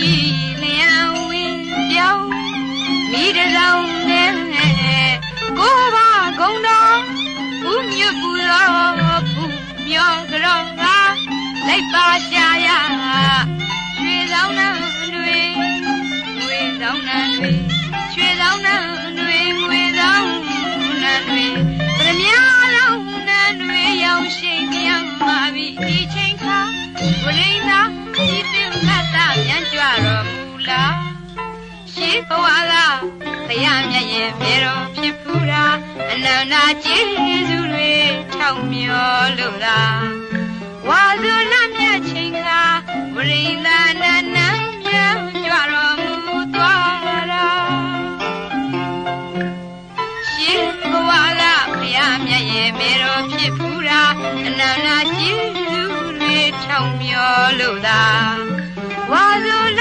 ကြီးလျံဝင်းပြောင်းမိတဆောင်နဲ့ကိုဘာကုံတော်ဦးမြပူတော်ဘူးမြော်ကြောင်ကလိုက်ပါရှာရရွှေဆောင်နာ ရမျက်ရင်မေတော်ဖြစ်ဖူးတာအနန္တကျေးဇူးတွေထောက်မျောလို့သာဝါစုလမြတ်ချိန်ခါဝရိန်သာနန္နပြန်ကြွတော်မူသွားတာရှိဘဝကခရမျက်ရင်မေတော်ဖြစ်ဖူးတာအနန္တကျေးဇူးတွေထောက်မျောလို့သာဝါစုလ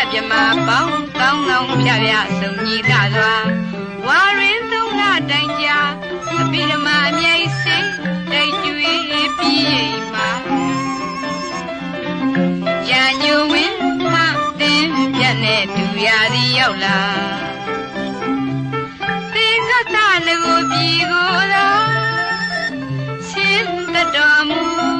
တ်မြမပေါင်းကောင်းကောင်းဖြာဖြာစုံညီကစွာဝါရင်သုံးလတိုင်ကြာအပိဓမအမြိတ်စိတ်တိုက်ကျွေးပြီးမှာရန်ညဝင်းမှတင်းပြတ်နဲ့ဒူရာဒီရောက်လာသင်္ကတလကိုပြီကိုသာရှင်းတတော်မူ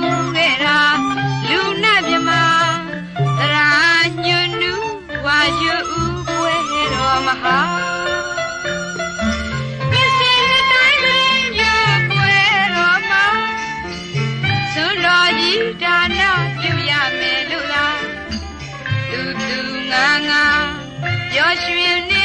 ပြော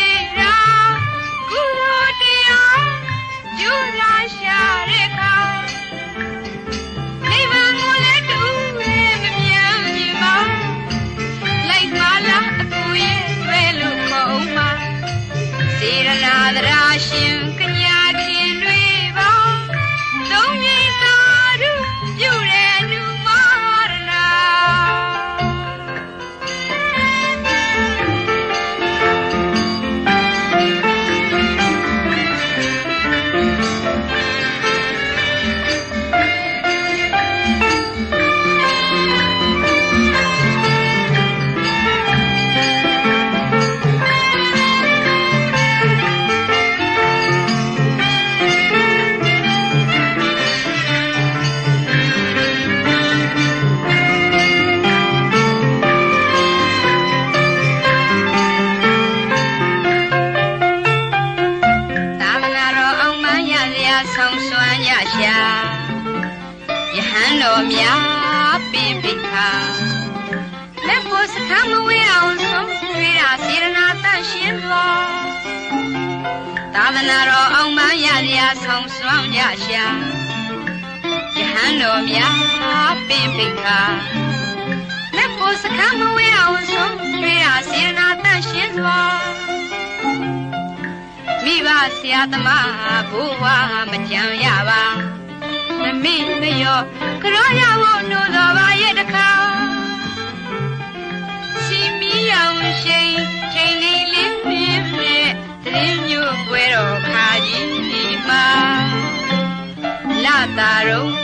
ဆောင်စွမ်းရရှာယဟန်တော်များပင်ပိခာလက်ဖို့စခမဝေးအောင်ဆုံးရွေးတာစေရနာတန့်ရှင်းသောသာမဏေတော်အောင်မရစရာဆောင်စွမ်းရရှာယဟန်တော်များပင်ပိခာ ဆရာသမားဘိုးဝါမကြံရပါမမေ့မရောကရောရဖို့နိုးတော်ပါရဲ့တခါစီမီအောင်ရှိန်ချိန်လေးလေးပြင်းနဲ့တရင်မျိုးပွဲတော်ခါကြီးဒီမှာလာတာတော့